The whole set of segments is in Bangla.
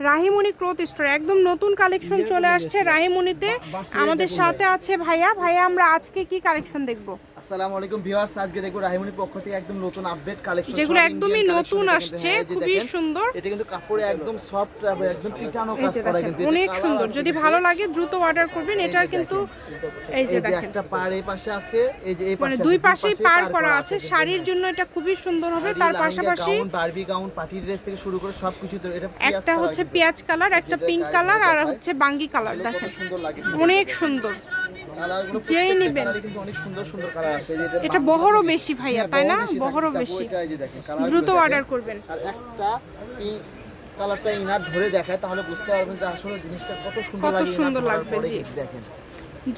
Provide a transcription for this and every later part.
রাহিমণি ক্লোথ স্টোর একদম নতুন কালেকশন চলে আসছে রাহিমণিতে। আমাদের সাথে আছে ভাইয়া। ভাইয়া আমরা আজকে কি কালেকশন দেখব? আসসালামু আলাইকুম ভিউয়ার্স আজকে দেখো রাহিমনির পক্ষ থেকে একদম নতুন আপডেট কালেকশন যেগুলো একদমই নতুন আসছে, খুবই সুন্দর। এটা কিন্তু কাপড়ে একদম সফট একদম পিটানো কাজ করা কিন্তু অনেক সুন্দর। যদি ভালো লাগে দ্রুত অর্ডার করবেন এটার কিন্তু এই যে দেখেন। একটা পার এই পাশে আছে এই যে এই মানে পাশে দুই আছে, পাশেই পার করা আছে শাড়ির জন্য এটা খুবই সুন্দর হবে তার পাশাপাশি gown barbie gown party dress থেকে শুরু করে সবকিছু তো এটা একটা হচ্ছে। পেঁয়াজ কালার একটা পিঙ্ক কালার আর হচ্ছে বাঙ্গি কালার দেখেন অনেক সুন্দর। যেই নিবেন। এটা বহরও বেশি ভাইয়া, হ্যাঁ, তাই না? বহরও বেশি। দ্রুত অর্ডার করবেন। আর একটা কালারটা ইনার ধরে দেখায় তাহলে বুঝতে পারবেন যে আসলে জিনিসটা কত সুন্দর কত সুন্দর লাগবে, জি। দেখেন।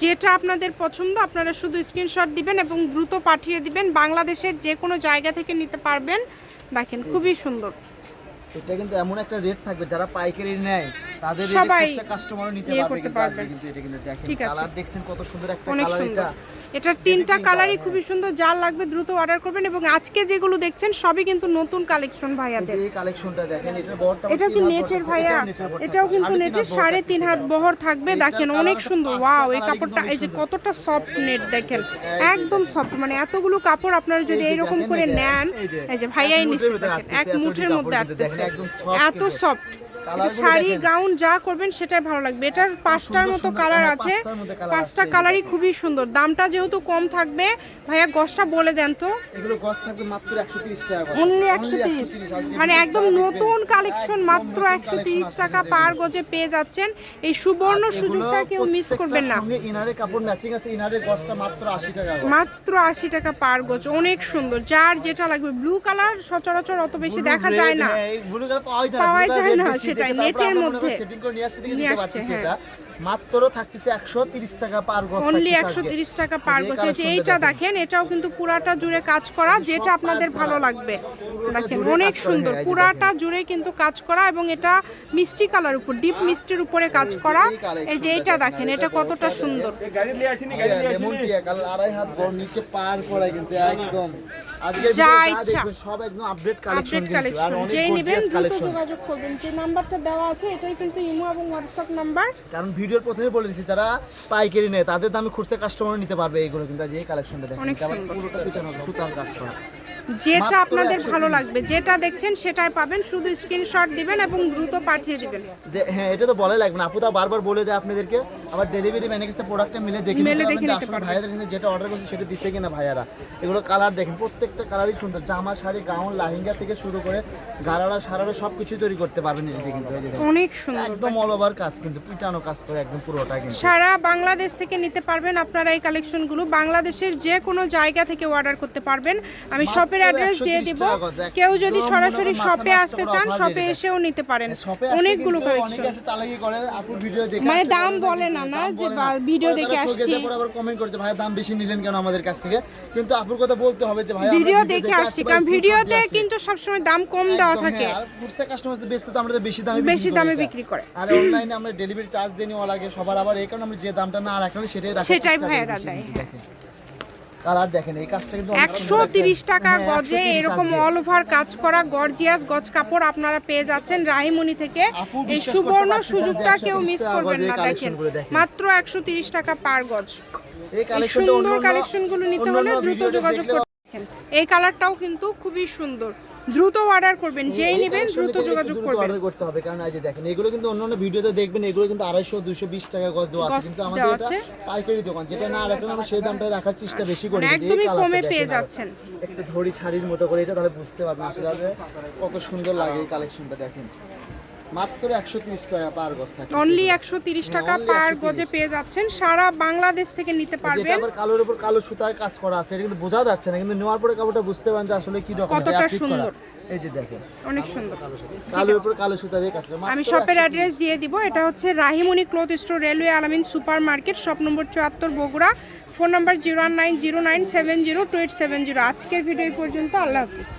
যেটা আপনাদের পছন্দ আপনারা শুধু স্ক্রিনশট দিবেন এবং দ্রুত পাঠিয়ে দিবেন। বাংলাদেশের যে কোনো জায়গা থেকে নিতে পারবেন। দেখেন খুবই সুন্দর। এটা কিন্তু এমন একটা রেট থাকবে যারা পাইকারি নেয়। তাদের সবাই কাস্টমারও নিতে ইয়ে পারবে কিন্তু এটা কিন্তু দেখেন কালার দেখছেন কত সুন্দর একটা অনেক কালার সুন্দর। এটা এটার তিনটা কালারই খুবই সুন্দর যার লাগবে দ্রুত অর্ডার করবেন এবং আজকে যেগুলো দেখছেন সবই কিন্তু নতুন কালেকশন ভাইয়াদের। এই কালেকশনটা দেখেন এটা বড়টা এটা কি নেটের ভাইয়া। এটাও কিন্তু নেটের সাড়ে তিন হাত বহর থাকবে। দেখেন অনেক সুন্দর। ওয়াও এই কাপড়টা এই যে কতটা সফট নেট দেখেন। একদম সফট মানে এতগুলো কাপড় আপনারা যদি এইরকম করে নেন এই যে, ভাইয়াই নিচ্ছে দেখেন এক মুঠের মধ্যে soft এত সফট শাড়ি গাউন যা করবেন সেটাই ভালো লাগবে। এটার পাঁচটার মতো কালার আছে। পাঁচটা কালারই খুবই সুন্দর। দামটা যেহেতু কম থাকবে ভাইয়া গসটা বলে দেন তো। এগুলো গস থাকবে মাত্র 130 টাকা অনলি Only একশো তিরিশ। 130 মানে একদম নতুন কালেকশন মাত্র নতুন একশো collection তিরিশ আছে টাকা পার। গজে পেয়ে যাচ্ছেন। এই সুবর্ণ সুযোগটা কেউ মিস করবেন না। সঙ্গে কাপড় ম্যাচিং আছে ইনারের গসটা মাত্র 80 টাকা মাত্র আশি টাকা পার গজ অনেক সুন্দর। যার যেটা লাগবে ব্লু কালার সচরাচর অত বেশি দেখা যায় না। পাওয়াই যায় না। সেটাই, নেটের মধ্যে হয় setting করে নিয়ে আসছি নিয়ে দিতে আসছে, পারতেছি হ্যাঁ। মাত্র থাকতেছে 130 টাকা পার গজ অনলি থাকতেছে একশো আজকে। তিরিশ টাকা পার গজ এইটা দেখেন। এটাও কিন্তু পুরাটা জুড়ে কাজ করা যেটা আপনাদের ভালো লাগবে। দেখেন অনেক সুন্দর হ্যাঁ, পুরাটা জুড়ে কিন্তু কাজ করা এবং এটা মিষ্টি কালার উপর ডিপ মিষ্টির উপরে কাজ করা। এই যে এইটা দেখেন, দেখেন আর এটা এটা কতটা বড়টা সুন্দর। লেমন টিয়া কালার আড়াই হাত বড় নিচে পার করা কিন্তু একদম। যা যা ইচ্ছা। সব একদম আপডেট কালেকশন যেই নেবেন দ্রুত যোগাযোগ করবেন। যে নাম্বারটা দেওয়া আছে এটাই কিন্তু ইমো এবং হোয়াটসঅ্যাপ নাম্বার কারণ ভিডিওর প্রথমে বলে দিছি যারা পাইকারি নেয় তাদের দামে খুচরা কাস্টমার নিতে পারবে এইগুলো কিন্তু আজ এই কালেকশনটা দেখেন। পুরোটা সুতার কাজ করা। যেটা আপনাদের ভালো লাগবে যেটা দেখছেন সেটাই পাবেন শুধু স্ক্রিনশট দিবেন এবং দ্রুত পাঠিয়ে দিবেন। হ্যাঁ এটা তো বলাই লাগবে না। আপু তা বারবার বলে দেয় আপনাদেরকে আবার ডেলিভারি ম্যানের কাছে প্রোডাক্টটা মিলে দেখে মেলে দেখে নিতে পারবেন। ভাইয়াদের কাছে যেটা অর্ডার করছে সেটা দিচ্ছে কিনা ভাইয়ারা। এগুলো কালার দেখেন প্রত্যেকটা কালারই সুন্দর। জামা শাড়ি গাউন লাহিঙ্গা থেকে শুরু করে গারারা সারারা সব কিছু তৈরি করতে পারবেন এটাতে কিন্তু অনেক সুন্দর। একদম অল ওভার কাজ কিন্তু পিটানো কাজ করে একদম পুরোটা কিন্তু। সারা বাংলাদেশ থেকে নিতে পারবেন আপনারা এই কালেকশনগুলো বাংলাদেশের যে কোনো জায়গা থেকে অর্ডার করতে পারবেন। আমি মাত্র শপের অ্যাড্রেস দিয়ে দিব। কেউ যদি সরাসরি শপে আসতে চান শপে এসেও নিতে পারেন। অনেকগুলো কালেকশন মানে দাম বলে না, না, যে ভিডিও দেখে আসছি। আবার কমেন্ট করছে ভাই দাম বেশি নিলেন কেন আমাদের কাছ থেকে? কিন্তু আপুর কথা বলতে হবে যে ভাই ভিডিও দেখে আসছি কারণ ভিডিওতে। কিন্তু সবসময় দাম কম দেওয়া থাকে। হ্যাঁ, আর খুচরা কাস্টমার বেচতে তো আমরা বেশি দামে বেশি দামে বিক্রি করে। আর অনলাইনে আমরা ডেলিভারি চার্জ দিয়ে নেওয়া লাগে সবার আবার এই কারণে আমরা যে দামটা না রাখলাম সেটাই রাখি সেটাই করি দেয়। কালার দেখেন এই কাজটা কিন্তু অনেক একশো সুন্দর একটা- তিরিশ টাকা হ্যাঁ, গজে এরকম অল ওভার কাজ করা গর্জিয়াস গজ কাপড় আপনারা পেয়ে যাচ্ছেন রাহিমণি থেকে। এই সুবর্ণ সুযোগটা কেউ মিস করবেন না দেখেন। মাত্র একশো তিরিশ টাকা পার গজ। এই কালেকশনটা অন্য কালেকশনগুলো নিতে হলে দ্রুত যোগাযোগ করুন এই কালারটাও কিন্তু খুবই সুন্দর। দ্রুত অর্ডার করবেন যেই নেবেন দ্রুত যোগাযোগ করবেন অর্ডার করতে হবে কারণ এই যে দেখেন এগুলো কিন্তু অন্যান্য ভিডিওতে দেখবেন এগুলো কিন্তু আড়াইশো দুশো বিশ টাকা গজ দেওয়া আছে কিন্তু আমাদের এটা পাইকারি দোকান যেটা না রাখলে আমরা সেই দামটা রাখার চেষ্টা বেশি করি একদমই কমে পেয়ে। যাচ্ছেন। একটু ধরি শাড়ির মতো করে এটা তাহলে বুঝতে পারবেন আসলে কত সুন্দর লাগে এই কালেকশনটা দেখেন মাত্র একশো তিরিশ টাকা পার গজ থাকে। অনলি একশো তিরিশ টাকা হ্যাঁ, পার গজে পেয়ে যাচ্ছেন। সারা বাংলাদেশ থেকে নিতে পারবেন। আবার কালোর উপর কালো সুতায় কাজ করা আছে এটা কিন্তু বোঝা যাচ্ছে না কিন্তু নেওয়ার পরে কাপড়টা বুঝতে পারেন যে আসলে কি রকম কতটা এটা করা। সুন্দর। এই যে দেখেন অনেক সুন্দর। কালোর উপর কালো সুতা দিয়ে কাজ করা। আমি শপের অ্যাড্রেস দিয়ে দিব। এটা হচ্ছে Rahimoni cloth store railway Alamin super market shop number চুয়াত্তর Bogura. Phone number zero nine zero nine seven zero two eight seven zero আজকের ভিডিও পর্যন্ত আল্লাহ হাফিজ।